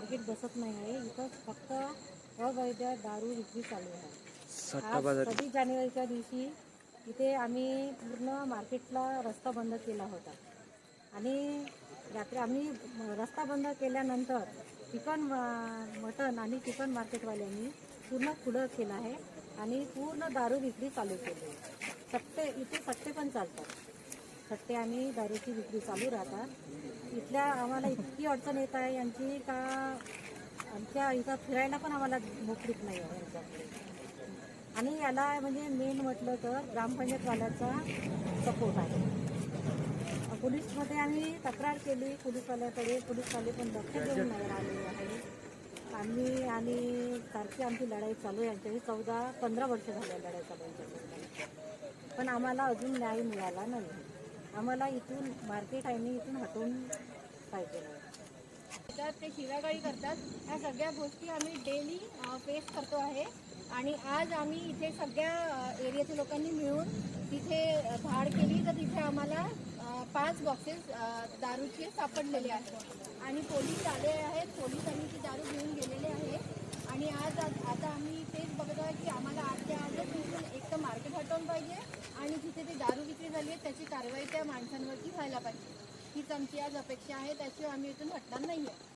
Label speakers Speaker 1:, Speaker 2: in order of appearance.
Speaker 1: बसत नाही आहे. इथं फक्त अवैध दारू विक्री चालू आहे. आज सव्वीस जानेवारीच्या दिवशी इथे आम्ही पूर्ण मार्केटला रस्ता बंद केला होता. आणि रात्री आम्ही रस्ता बंद केल्यानंतर चिकन मा- मटण आणि चिकन मार्केटवाल्यांनी पूर्ण खुलं केलं आहे आणि पूर्ण दारू विक्री चालू केली. सट्टे इथे सट्टे पण चालतात. सट्टे आणि दारूची विक्री चालू राहतात. इथल्या आम्हाला इतकी अडचण येत आहे यांची का आमच्या इथं फिरायला पण आम्हाला मोकळीक नाही आहे यांच्याकडे. आणि याला म्हणजे मेन म्हटलं तर ग्रामपंचायतवाल्याचा सपोर्ट आहे. पोलीसमध्ये आम्ही तक्रार केली पोलीसवाल्याकडे पोलीसवाले पण लक्ष देऊन नाही राहिले आहे. आम्ही आणि सारखी आमची लढाई चालू आहे यांच्याशी चौदा पंधरा वर्ष झाल्या लढाई चालू आहे पण आम्हाला अजून न्याय मिळाला नाही. आम्हाला इथून मार्केट आहे इथून हटवून पाहिजे.
Speaker 2: तर ते शिवागाळी करतात. ह्या सगळ्या गोष्टी आम्ही डेली फेस करतो आहे. आणि आज आम्ही इथे सगळ्या एरियाच्या लोकांनी मिळून तिथे धाड केली तर तिथे आम्हाला पाच बॉक्सेस दारूचे सापडलेले आहेत. आणि पोलीस आले आहेत. पोलिसांनी ती दारू घेऊन गेलेले आहे आणि आज आता आम्ही तेच बघत आहे की आम्हाला आजच्या आजच इथून एक तर मार्केट हटवून पाहिजे आणि जिथे ते दारू विक्री आहे त्याची कारवाई त्या माणसांवरती व्हायला पाहिजे. हीच आमची आज अपेक्षा आहे त्याशिवाय आम्ही इथून हटणार नाही आहे